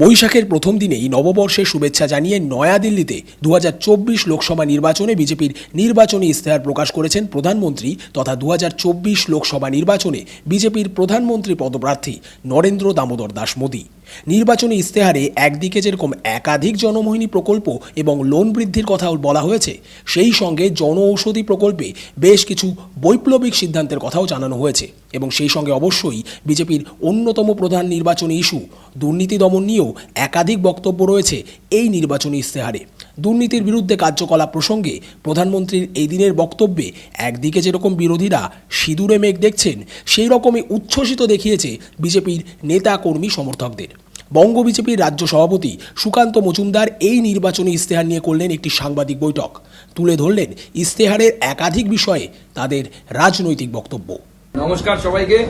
বৈশাখের প্রথম দিনেই নববর্ষের শুভেচ্ছা জানিয়ে নয়াদিল্লিতে দু হাজার চব্বিশ লোকসভা নির্বাচনে বিজেপির নির্বাচনী ইস্তেহার প্রকাশ করেছেন প্রধানমন্ত্রী তথা দু হাজার চব্বিশ লোকসভা নির্বাচনে বিজেপির প্রধানমন্ত্রী পদপ্রার্থী নরেন্দ্র দামোদর দাস মোদী নির্বাচনী ইস্তেহারে একদিকে যেরকম একাধিক জনমোহিনী প্রকল্প এবং লোন বৃদ্ধির কথা বলা হয়েছে, সেই সঙ্গে জন ঔষধি প্রকল্পে বেশ কিছু বৈপ্লবিক সিদ্ধান্তের কথাও জানানো হয়েছে এবং সেই সঙ্গে অবশ্যই বিজেপির অন্যতম প্রধান নির্বাচনী ইস্যু, দুর্নীতি দমন নিয়েও একাধিক বক্তব্য রয়েছে এই নির্বাচনী ইস্তেহারে দুর্নীতির বিরুদ্ধে কার্যকলাপ প্রসঙ্গে প্রধানমন্ত্রীর এই দিনের বক্তব্যে একদিকে যেরকম বিরোধীরা সিঁদুরে মেঘ দেখছেন, সেই রকমই উচ্ছ্বসিত দেখিয়েছে বিজেপির নেতা কর্মী সমর্থকদের। বঙ্গ বিজেপির রাজ্য সভাপতি সুকান্ত মজুমদার এই নির্বাচনী ইস্তেহার নিয়ে করলেন একটি সাংবাদিক বৈঠক। তুলে ধরলেন ইস্তেহারের একাধিক বিষয়ে তাদের রাজনৈতিক বক্তব্য। নমস্কার সবাইকে।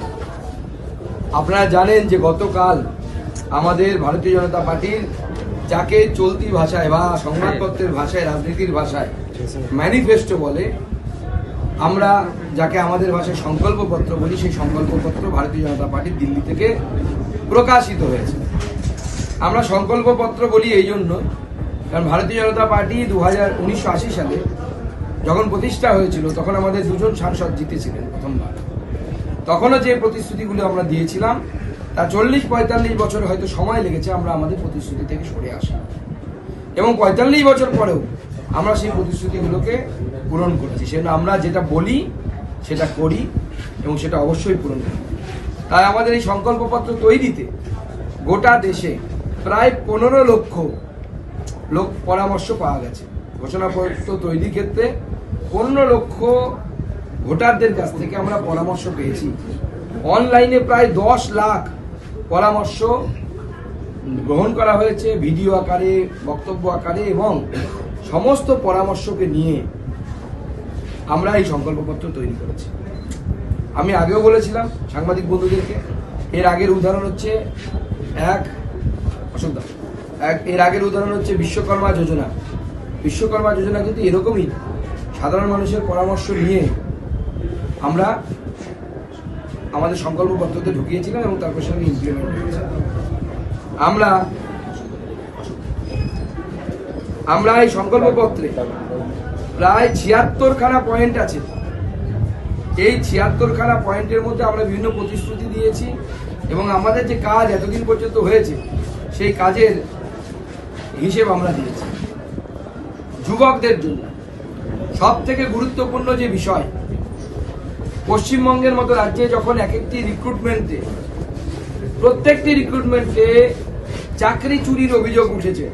আপনারা জানেন যে গতকাল আমাদের ভারতীয় জনতা পার্টির যাকে চলতি ভাষায় বা সংবাদপত্রের ভাষায়, রাজনীতির ভাষায় ম্যানিফেস্টো বলে, আমরা যাকে আমাদের ভাষায় সংকল্পপত্র বলি, সেই সংকল্পপত্র ভারতীয় জনতা পার্টির দিল্লি থেকে প্রকাশিত হয়েছে। আমরা সংকল্পপত্র বলি এই জন্য, কারণ ভারতীয় জনতা পার্টি দু হাজার সালে যখন প্রতিষ্ঠা হয়েছিল, তখন আমাদের দুজন সাংসদ জিতেছিলেন প্রথমবার। তখনও যে প্রতিশ্রুতিগুলো আমরা দিয়েছিলাম তা চল্লিশ, পঁয়তাল্লিশ বছর হয়তো সময় লেগেছে আমরা আমাদের প্রতিশ্রুতি থেকে সরে আসা। এবং পঁয়তাল্লিশ বছর পরেও আমরা সেই প্রতিশ্রুতিগুলোকে পূরণ করছি। সেটা আমরা যেটা বলি, সেটা করি এবং সেটা অবশ্যই পূরণ করি। তাই আমাদের এই সংকল্পপত্র তৈরিতে গোটা দেশে প্রায় পনেরো লক্ষ লোক পরামর্শ পাওয়া গেছে। ঘোষণাপত্র তৈরির ক্ষেত্রে পনেরো লক্ষ ভোটারদের কাছ থেকে আমরা পরামর্শ পেয়েছি। অনলাইনে প্রায় দশ লাখ পরামর্শ গ্রহণ করা হয়েছে, ভিডিও আকারে, বক্তব্য আকারে এবং সমস্ত পরামর্শকে নিয়ে আমরা এই সংকল্পপত্র তৈরি করেছি। আমি আগেও বলেছিলাম সাংবাদিক বন্ধুদেরকে, এর আগের উদাহরণ হচ্ছে এক, অশোক এক, এর আগের উদাহরণ হচ্ছে বিশ্বকর্মা যোজনা। বিশ্বকর্মা যোজনা কিন্তু এরকমই সাধারণ মানুষের পরামর্শ নিয়ে আমরা আমাদের সংকল্পপত্রতে ঢুকিয়েছিলাম এবং তারপর সেটাকে ইমপ্লিমেন্ট হয়েছে আমরা আমরা এই সংকল্পপত্রে প্রায় ছিয়াত্তরখানা পয়েন্ট আছে। এই ছিয়াত্তরখানা পয়েন্টের মধ্যে আমরা বিভিন্ন প্রতিশ্রুতি দিয়েছি এবং আমাদের যে কাজ এতদিন পর্যন্ত হয়েছে, সেই কাজের হিসেব আমরা দিয়েছি। যুবকদের জন্য সব থেকে গুরুত্বপূর্ণ যে বিষয় পশ্চিমবঙ্গের মতো রাজ্যে যখন এক একটি রিক্রুটমেন্টে প্রত্যেকটি রিক্রুটমেন্টে চাকরি চুরির অভিযোগ উঠেছে,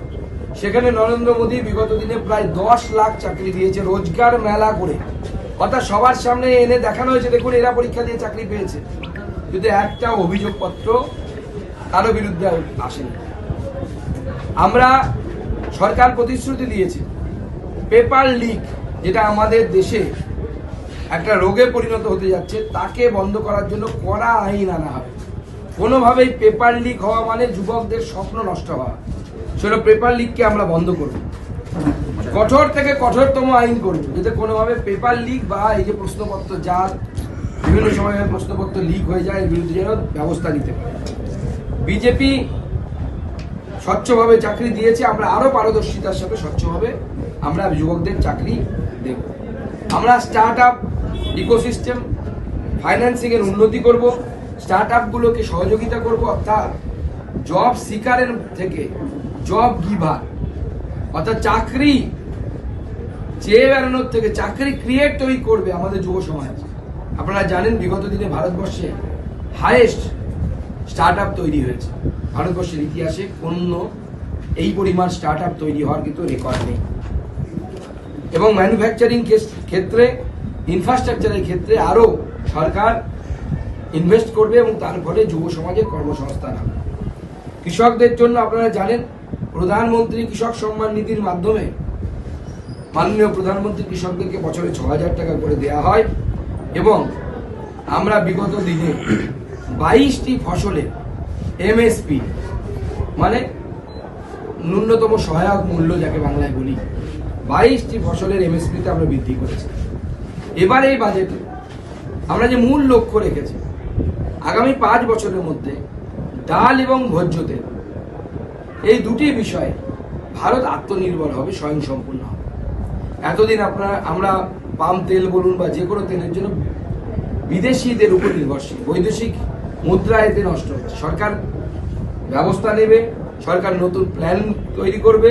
সেখানে নরেন্দ্র মোদী বিগত দিনে প্রায় দশ লাখ চাকরি দিয়েছে রোজগার মেলা করে। অর্থাৎ সবার সামনে এনে দেখানো হয়েছে, দেখুন, এরা পরীক্ষা দিয়ে চাকরি পেয়েছে। কিন্তু একটা অভিযোগপত্র কারও বিরুদ্ধে আসেনি। আমরা সরকার প্রতিশ্রুতি দিয়েছে পেপার লিক যেটা আমাদের দেশে একটা রোগে পরিণত হতে যাচ্ছে, তাকে বন্ধ করার জন্য কড়া আইন আনা হবে। কোনোভাবেই পেপার লিক হওয়া মানে যুবকদের স্বপ্ন নষ্ট হওয়া। সেটা পেপার লিককে আমরা বন্ধ করব। কঠোর থেকে কঠোরতম আইন করব, যাতে কোনোভাবে পেপার লিক বা এই যে প্রশ্নপত্র যা বিভিন্ন সময় প্রশ্নপত্র লিক হয়ে যায়, এর বিরুদ্ধে যেন ব্যবস্থা নিতে পারে। বিজেপি স্বচ্ছভাবে চাকরি দিয়েছে, আমরা আরও পারদর্শিতার সাথে স্বচ্ছভাবে আমরা যুবকদের চাকরি দেব। আমরা স্টার্ট আপ ইকোসিস্টেম ফাইন্যান্সিং এর উন্নতি করব স্টার্ট আপগুলোকে সহযোগিতা করব, অর্থাৎ জব সিকারের থেকে জব গিভার অর্থাৎ চাকরি চেয়ে বেড়ানোর থেকে চাকরি ক্রিয়েট তৈরি করবে আমাদের যুব সমাজ। আপনারা জানেন বিগত দিনে ভারতবর্ষে হায়েস্ট স্টার্ট আপ তৈরি হয়েছে। ভারতবর্ষের ইতিহাসে অন্য এই পরিমাণ স্টার্ট আপ তৈরি হওয়ার কিন্তু রেকর্ড নেই। এবং ম্যানুফ্যাকচারিং ক্ষেত্রে ইনফ্রাস্ট্রাকচারের ক্ষেত্রে আরও সরকার ইনভেস্ট করবে এবং তার ফলে যুব সমাজের কর্মসংস্থান হবে। কৃষকদের জন্য আপনারা জানেন, প্রধানমন্ত্রী কৃষক সম্মান নিধির মাধ্যমে মাননীয় প্রধানমন্ত্রী কৃষকদেরকে বছরে ছ হাজার টাকা করে দেওয়া হয় এবং আমরা বিগত দিনে বাইশটি ফসলে এমএসপি মানে ন্যূনতম সহায়ক মূল্য যাকে বাংলায় বলি, বাইশটি ফসলের এমএসপিতে আমরা বৃদ্ধি করেছি। এবার এই বাজেটে আমরা যে মূল লক্ষ্য রেখেছি, আগামী পাঁচ বছরের মধ্যে ডাল এবং ভোজ্য তেল এই দুটি বিষয়ে ভারত আত্মনির্ভর হবে, স্বয়ংসম্পূর্ণ হবে। এতদিন আপনারা, আমরা পাম তেল বলুন বা যে কোনো তেলের জন্য বিদেশিদের উপর নির্ভরশীল, বৈদেশিক মুদ্রা এতে নষ্ট হচ্ছে। সরকার ব্যবস্থা নেবে, সরকার নতুন প্ল্যান তৈরি করবে,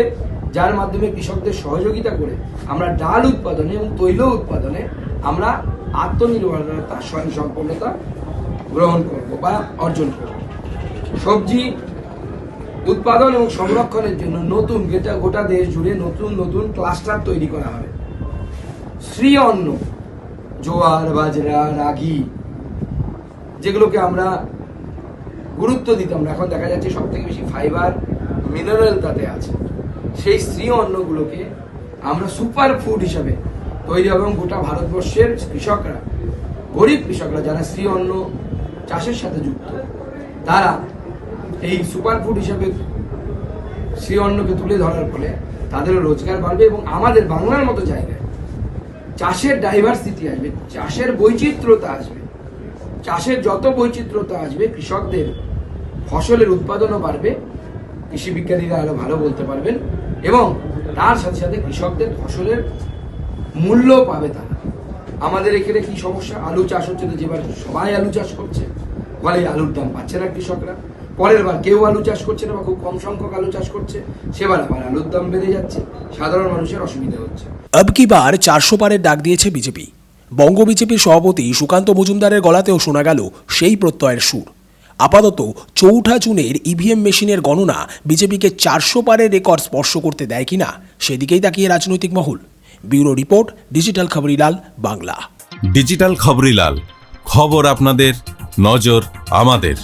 যার মাধ্যমে কৃষকদের সহযোগিতা করে আমরা ডাল উৎপাদনে এবং তৈল উৎপাদনে আমরা আত্মনির্ভরতা স্বয়ংসম্পন্নতা গ্রহণ করব বা অর্জন করব। সবজি উৎপাদন এবং সংরক্ষণের জন্য নতুন গোটা গোটা দেশ জুড়ে নতুন নতুন ক্লাস্টার তৈরি করা হবে। শ্রী অন্ন, জোয়ার, বাজরা, রাগি, যেগুলোকে আমরা গুরুত্ব দিতাম না এখন দেখা যাচ্ছে সব থেকে বেশি ফাইবার মিনারেল তাতে আছে। সেই স্ত্রী অন্নগুলোকে আমরা সুপার ফুড হিসাবে তৈরি এবং গোটা ভারতবর্ষের কৃষকরা, গরিব কৃষকরা যারা শ্রী অন্ন চাষের সাথে যুক্ত, তারা এই সুপার ফুড হিসাবে শ্রী অন্নকে তুলে ধরার ফলে তাদেরও রোজগার বাড়বে এবং আমাদের বাংলার মতো জায়গায় চাষের ডাইভার্সিটি আসবে, চাষের বৈচিত্র্যতা আসবে, চাষের যত বৈচিত্র্যতা আসবে, কৃষকদের ফসলের উৎপাদনও বাড়বে, কৃষি বিজ্ঞানীরা আরও ভালো বলতে পারবেন এবং তার সাথে সাথে কৃষকদের ফসলের মূল্য পাবে তারা। আমাদের এখানে কি সমস্যা? আলু চাষ হচ্ছে তো যেবার সবাই আলু চাষ করছে। ফলে আলুর দাম পাচ্ছে না কৃষকরা। পরের বার কেউ আলু চাষ করছে না বা খুব কম সংখ্যক আলু চাষ করছে, সেবার আবার আলুর দাম বেড়ে যাচ্ছে। সাধারণ মানুষের অসুবিধা হচ্ছে। আব কি বার চারশো পারের ডাক দিয়েছে বিজেপি। বঙ্গ বিজেপির সভাপতি সুকান্ত মজুমদারের গলাতেও শোনা গেল সেই প্রত্যয়ের সুর। আপাতত চৌঠা চুনের ইভিএম মেশিনের গণনা বিজেপিকে চারশো পারের রেকর্ড স্পর্শ করতে দেয় কিনা, সেদিকেই তাকিয়ে রাজনৈতিক মহল। Bureau report digital Khabarilal Bangla. Digital Khabarilal খবর আপনাদের নজর আমাদের।